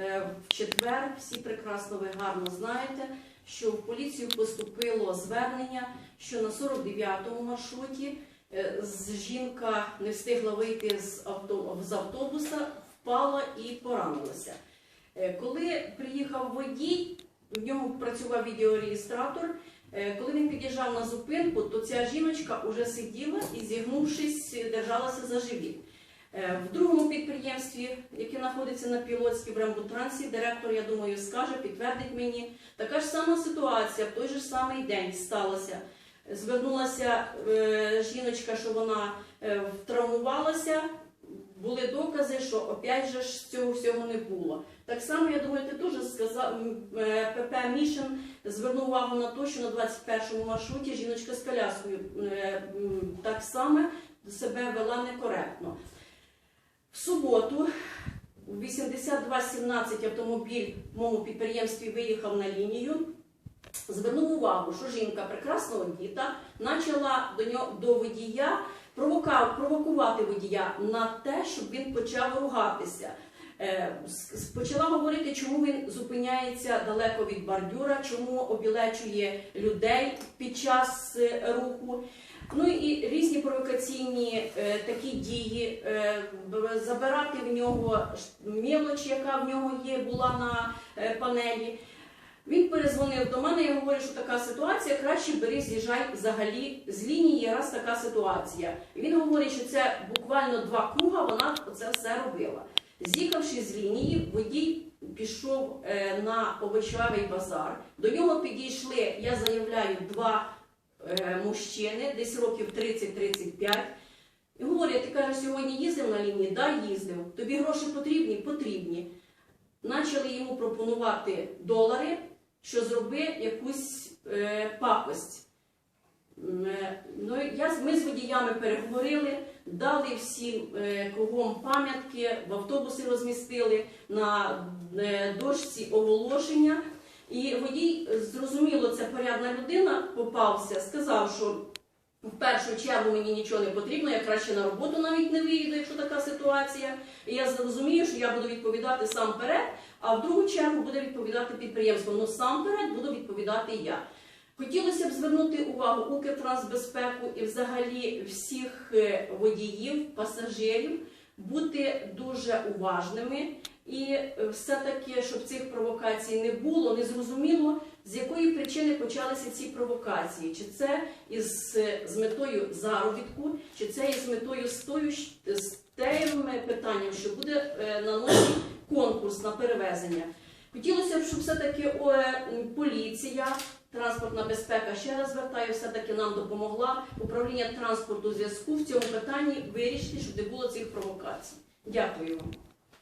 Е, В четвер всі прекрасно ви гарно знаєте, що в поліцію поступило звернення, що на 49-му маршруті е, жінка не встигла вийти з, автобуса, впала і поранилася. Е, Коли приїхав водій, в ньому працював відеореєстратор. Коли він під'їжджав на зупинку, то ця жіночка вже сиділа і, зігнувшись, держалася за живіт. Е, В другому підприємстві, яке знаходиться на Пілотській в Рембутрансі, директор, я думаю, скаже, підтвердить мені, така ж сама ситуація в той же самий день сталася. Звернулася е, жіночка, що вона е, травмувалася. Були докази, що опять же ж цього всього не було. Так само, я думаю, ти теж сказав, е, ПП Мішин звернув увагу на те, що на 21-му маршруті жіночка з коляскою так само себе вела некоректно. В суботу у 8217 автомобіль в моєму підприємстві виїхав на лінію. Звернув увагу, що жінка прекрасно одіта, почала до нього до водія провокав, провокувати водія на те, щоб він почав ругатися. Е, Почала говорити, чому він зупиняється далеко від бордюра, чому обілечує людей під час е, руху. Ну і різні провокаційні е, такі дії, е, забирати в нього мелоч, яка в нього є, була на е, панелі. Він перезвонив до мене і говорить, що така ситуація, краще бери, з'їжджай взагалі з лінії, раз така ситуація. Він говорить, що це буквально два круга, вона це все робила. З'їхавши з лінії, водій пішов е, на овочевий базар. До нього підійшли, я заявляю, два мужчини, десь років 30-35. І говорять, ти кажеш, сьогодні їздив на лінії? Да, їздив. Тобі гроші потрібні? Потрібні. Почали йому пропонувати долари, що зроби якусь е, пакость. Е, Ну, я, ми з водіями переговорили, дали всім е, кругом пам'ятки, в автобуси розмістили на е, дошці оголошення. І водій, е, зрозуміло, людина попався, сказав, що в першу чергу мені нічого не потрібно, я краще на роботу навіть не виїду, якщо така ситуація. І я зрозумію, що я буду відповідати сам перед, а в другу чергу буде відповідати підприємство. Ну сам перед буду відповідати я. Хотілося б звернути увагу Укртрансбезпеку і взагалі всіх е, водіїв, пасажирів бути дуже уважними і е, все-таки, щоб цих провокацій не було, не зрозуміло, з якої причини почалися ці провокації. Чи це із е, з метою заробітку, чи це із метою з тою з тим питанням, що буде е, на носі конкурс на перевезення. Хотілося б, щоб все-таки поліція, транспортна безпека, ще раз звертаю, все-таки нам допомогла управління транспорту зв'язку в цьому питанні вирішити, щоб не було цих провокацій. Дякую вам.